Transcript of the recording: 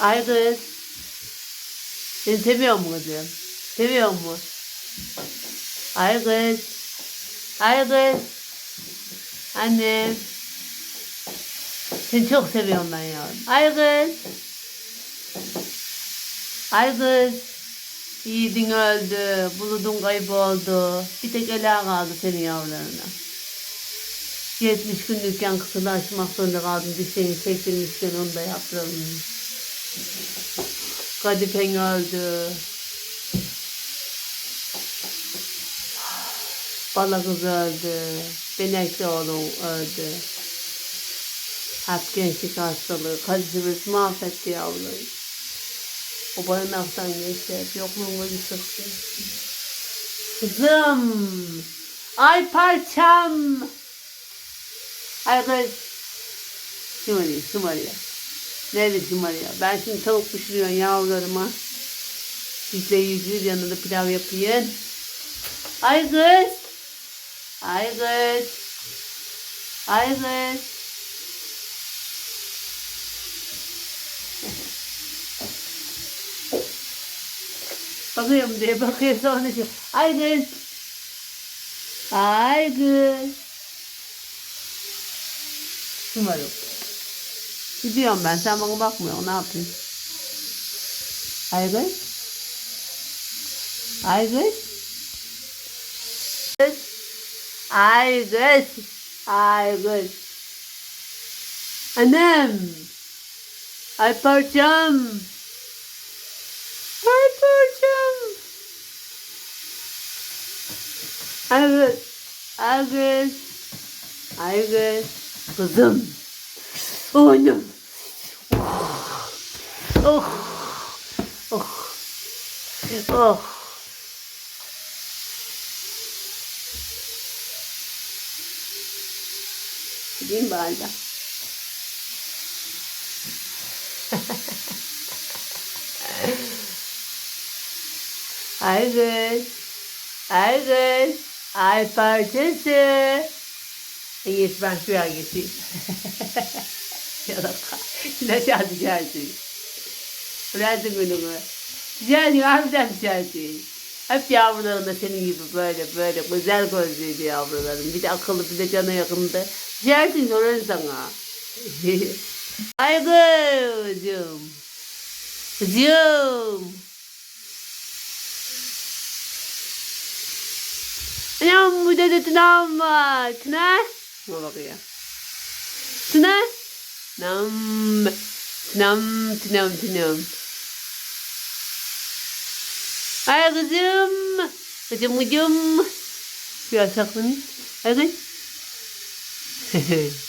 Ay kız. Seni seviyor mu kızım? Seviyor mu? Ay kız. Ay kız. Annem. Seni çok seviyorum ben yavrum. Ay kız. Ay kız. Yiğidin öldü. Buludun kayboldu. Bir tek ela kaldı senin yavrularına. 70 günlükken kısırlı açmak zorunda kaldım. Dişlerini çektirmişken onu da yaptıralım. Kadifen öldü. Bala kız öldü. Benekli oğlum öldü. Hep gençlik hastalığı. Kadife mahvetti yavruları. O barınaktan geçti. hep Yokluğuma yıkıldı. Kızım. Ay parçam. Ay kız. Şımarıyor, şımarıyor. Nerede şımarıyor? Ben şimdi tavuk pişiriyorum yavrularıma. Sizle yüzüğü yanında pilav yapayım. Ay kız. Ay kız. Ay kız. Bakıyorum diye bakıyor sonra şey. Ay kız. Ay kız. Umarım. Gidiyorum ben. Sen bana bakmıyorsun. Ne yapayım? Ay kız. Ay kız. Kız. Ay kız. Ay kız. Annem. Ay parçam. Ay parçam. Ay kız. Ay kız. Ay kız. Kızım. Oynum. Oh. Oh. Oh. Gideyim bari de. Ay kız. Ay parçası. İyi ben şuraya geçeyim. Şarkı şarkı. Bıraktım önümü. Güzel harbiden güzel şey. Hep yavrularım da senin gibi böyle böyle güzel gözlüydü yavrularım. Bir de akıllı bir de cana yakındı. Güzelsin sorarım sana. Ay kızım. Anam bu da tınam var. Tına. Ne bakıyor? Tına. Nam. Tınam tınam tınam. Ay kızım. Kızım kızım. Biraz saklanayım. Ay kız.